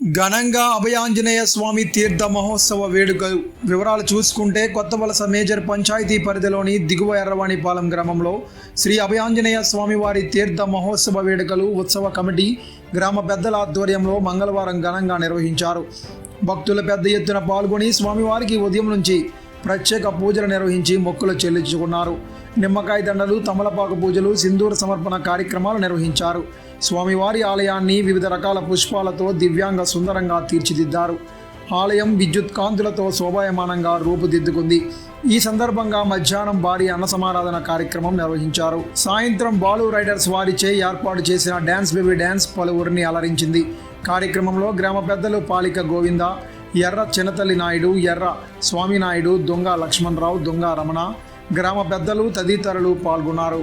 ఘనంగా అభయాంజనేయ స్వామి తీర్థ మహోత్సవ వేడుకలు వివరాలు చూసుకుంటే కొత్త వలస మేజర్ పంచాయతీ పరిధిలోని దిగువ ఎర్రవాణిపాలెం గ్రామంలో శ్రీ అభయాంజనేయ స్వామి వారి తీర్థ మహోత్సవ వేడుకలు ఉత్సవ కమిటీ గ్రామ పెద్దల ఆధ్వర్యంలో మంగళవారం ఘనంగా నిర్వహించారు. భక్తుల పెద్ద ఎత్తున పాల్గొని స్వామివారికి ఉదయం నుంచి ప్రత్యేక పూజలు నిర్వహించి మొక్కులు చెల్లించుకున్నారు. నిమ్మకాయ దండలు తమలపాకు పూజలు సింధూర సమర్పణ కార్యక్రమాలు నిర్వహించారు. స్వామివారి ఆలయాన్ని వివిధ రకాల పుష్పాలతో దివ్యాంగ సుందరంగా తీర్చిదిద్దారు. ఆలయం విద్యుత్ కాంతులతో శోభాయమానంగా రూపుదిద్దుకుంది. ఈ సందర్భంగా మధ్యాహ్నం భారీ అన్న సమారాధన కార్యక్రమం నిర్వహించారు. సాయంత్రం బాలు రైడర్స్ వారిచే ఏర్పాటు చేసిన డ్యాన్స్ బేబీ డ్యాన్స్ పలువురిని అలరించింది. కార్యక్రమంలో గ్రామ పెద్దలు పాలిక గోవింద ఎర్ర చిన్నతల్లి నాయుడు ఎర్ర స్వామినాయుడు దొంగ లక్ష్మణరావు దొంగ రమణ గ్రామ పెద్దలు తదితరులు పాల్గొన్నారు.